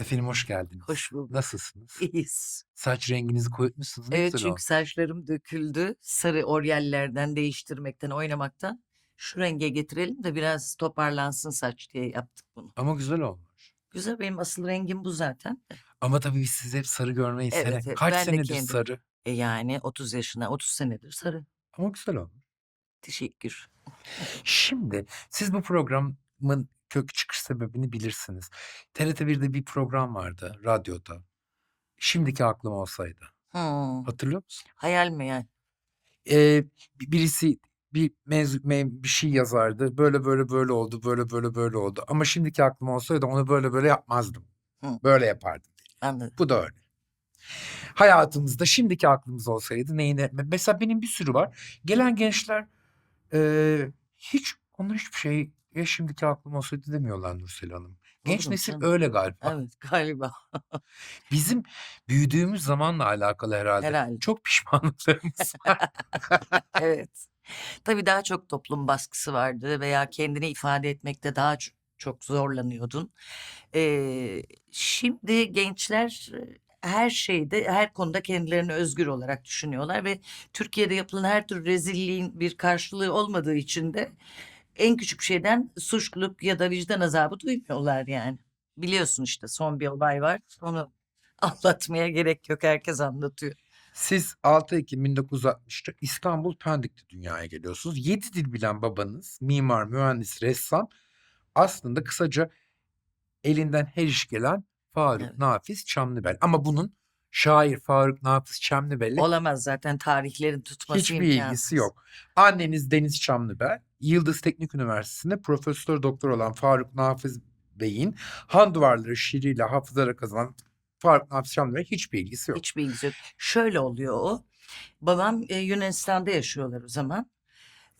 Efendim hoş geldiniz. Hoş bulduk. Nasılsınız? İyiyiz. Saç renginizi koyutmuşsunuz. Ne Evet güzel çünkü olmuş. saçlarım döküldü. Sarı oryallerden değiştirmekten, oynamaktan. Şu renge getirelim de biraz toparlansın saç diye yaptık bunu. Ama güzel olmuş. Güzel benim asıl rengim bu zaten. Ama tabii biz sizi hep sarı görmeyi Evet, evet, Kaç ben de senedir kendim. sarı? E yani 30 yaşına, 30 senedir sarı. Ama güzel olmuş. Teşekkür. Şimdi siz bu programın kök çıkış sebebini bilirsiniz. TRT1'de bir program vardı radyoda. Şimdiki aklım olsaydı. Hmm, Hatırlıyor musun? hayal mi yani? Ee, bir- birisi bir mevzu, mev- bir şey yazardı. Böyle böyle böyle oldu, böyle böyle böyle oldu. Ama şimdiki aklım olsaydı onu böyle böyle yapmazdım. Hı. Böyle yapardım. Anladım. Bu da öyle. Hayatımızda şimdiki aklımız olsaydı neyine? Mesela benim bir sürü var. Gelen gençler eee, hiç onlar hiçbir şey ya şimdiki aklım olsaydı demiyorlar Nursel Hanım. Genç mu nesil canım? öyle galiba. Evet galiba. Bizim büyüdüğümüz zamanla alakalı herhalde. Herhalde. Çok pişmanlıklarımız var. Evet. Tabii daha çok toplum baskısı vardı veya kendini ifade etmekte daha çok zorlanıyordun. Ee, şimdi gençler her şeyde, her konuda kendilerini özgür olarak düşünüyorlar ve Türkiye'de yapılan her tür rezilliğin bir karşılığı olmadığı için de en küçük şeyden suçluluk ya da vicdan azabı duymuyorlar yani. Biliyorsun işte son bir olay var. Onu anlatmaya gerek yok. Herkes anlatıyor. Siz 6 Ekim 1960'ta İstanbul Pendik'te dünyaya geliyorsunuz. 7 dil bilen babanız, mimar, mühendis, ressam aslında kısaca elinden her iş gelen Faruk Evet. Nafiz Çamlıbel. Ama bunun şair Faruk Nafiz Çamlıbel'le Olamaz zaten tarihlerin tutması hiçbir ilgisi imkansız. yok. Anneniz Deniz Çamlıbel, Yıldız Teknik Üniversitesi'nde profesör doktor olan Faruk Nafiz Bey'in Han Duvarları şiiriyle hafızalara kazanan Faruk Nafiz Çamlıbel hiçbir ilgisi yok. Hiçbir ilgisi yok. Şöyle oluyor o. Babam e, Yunanistan'da yaşıyorlar o zaman.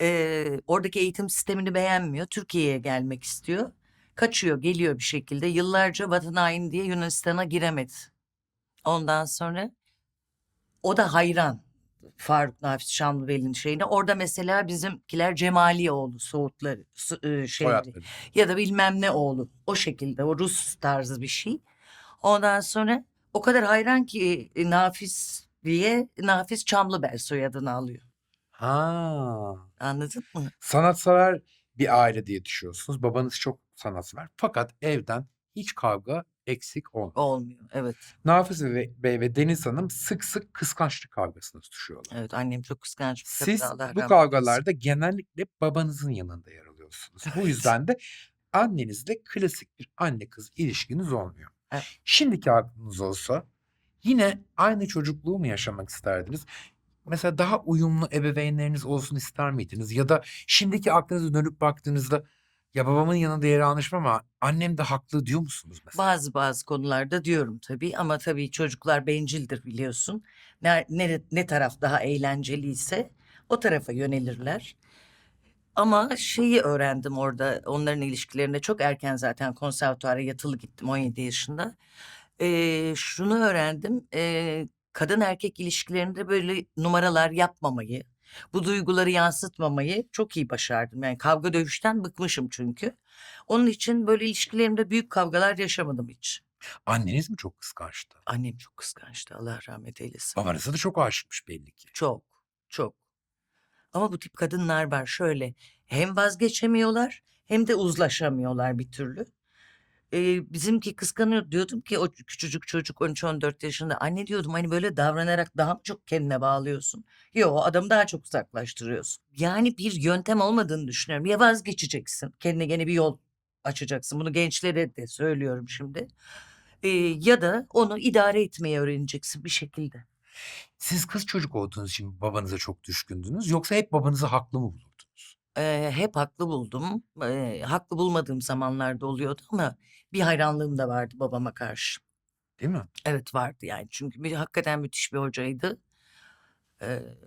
E, oradaki eğitim sistemini beğenmiyor. Türkiye'ye gelmek istiyor. Kaçıyor, geliyor bir şekilde. Yıllarca vatan haini diye Yunanistan'a giremedi. Ondan sonra o da hayran. Faruk Nafiz Şamlıbel'in şeyine. Orada mesela bizimkiler Cemalioğlu Soğutları su- e. Soyadları. ya da bilmem ne oğlu. O şekilde o Rus tarzı bir şey. Ondan sonra o kadar hayran ki e, Nafiz diye Nafiz Çamlıbel soyadını alıyor. Ha. Anladın mı? Sanatsever bir ailede yetişiyorsunuz. Babanız çok sanatsever. Fakat evden hiç kavga eksik olmuyor. Olmuyor. Evet. Nafiz Bey ve Deniz Hanım sık sık kıskançlık kavgasına tutuşuyorlar. Evet annem çok kıskanç. Siz bu kavgalarda genellikle babanızın yanında yer alıyorsunuz. Bu Evet. yüzden de annenizle klasik bir anne kız ilişkiniz olmuyor. Evet. Şimdiki aklınız olsa yine aynı çocukluğu mu yaşamak isterdiniz? Mesela daha uyumlu ebeveynleriniz olsun ister miydiniz? Ya da şimdiki aklınıza dönüp baktığınızda ya babamın yanında yer almışım ama annem de haklı diyor musunuz mesela? Bazı bazı konularda diyorum tabii ama tabii çocuklar bencildir biliyorsun. Ne, ne, ne taraf daha eğlenceliyse o tarafa yönelirler. Ama şeyi öğrendim orada onların ilişkilerinde çok erken zaten konservatuara yatılı gittim 17 yaşında. Ee, şunu öğrendim ee, kadın erkek ilişkilerinde böyle numaralar yapmamayı, bu duyguları yansıtmamayı çok iyi başardım. Yani kavga dövüşten bıkmışım çünkü. Onun için böyle ilişkilerimde büyük kavgalar yaşamadım hiç. Anneniz mi çok kıskançtı? Annem çok kıskançtı Allah rahmet eylesin. Babanıza da çok aşıkmış belli ki. Çok, çok. Ama bu tip kadınlar var şöyle. Hem vazgeçemiyorlar hem de uzlaşamıyorlar bir türlü. Ee, bizimki kıskanıyor diyordum ki o küçücük çocuk 13-14 yaşında. Anne diyordum hani böyle davranarak daha mı çok kendine bağlıyorsun? Yok adamı daha çok uzaklaştırıyorsun. Yani bir yöntem olmadığını düşünüyorum. Ya vazgeçeceksin kendine gene bir yol açacaksın. Bunu gençlere de söylüyorum şimdi. Ee, ya da onu idare etmeyi öğreneceksin bir şekilde. Siz kız çocuk olduğunuz için babanıza çok düşkündünüz yoksa hep babanızı haklı mı bulurdunuz? Eee, hep haklı buldum. Eee, haklı bulmadığım zamanlarda oluyordu ama bir hayranlığım da vardı babama karşı. Değil mi? Evet vardı yani çünkü bir, hakikaten müthiş bir hocaydı. Eee,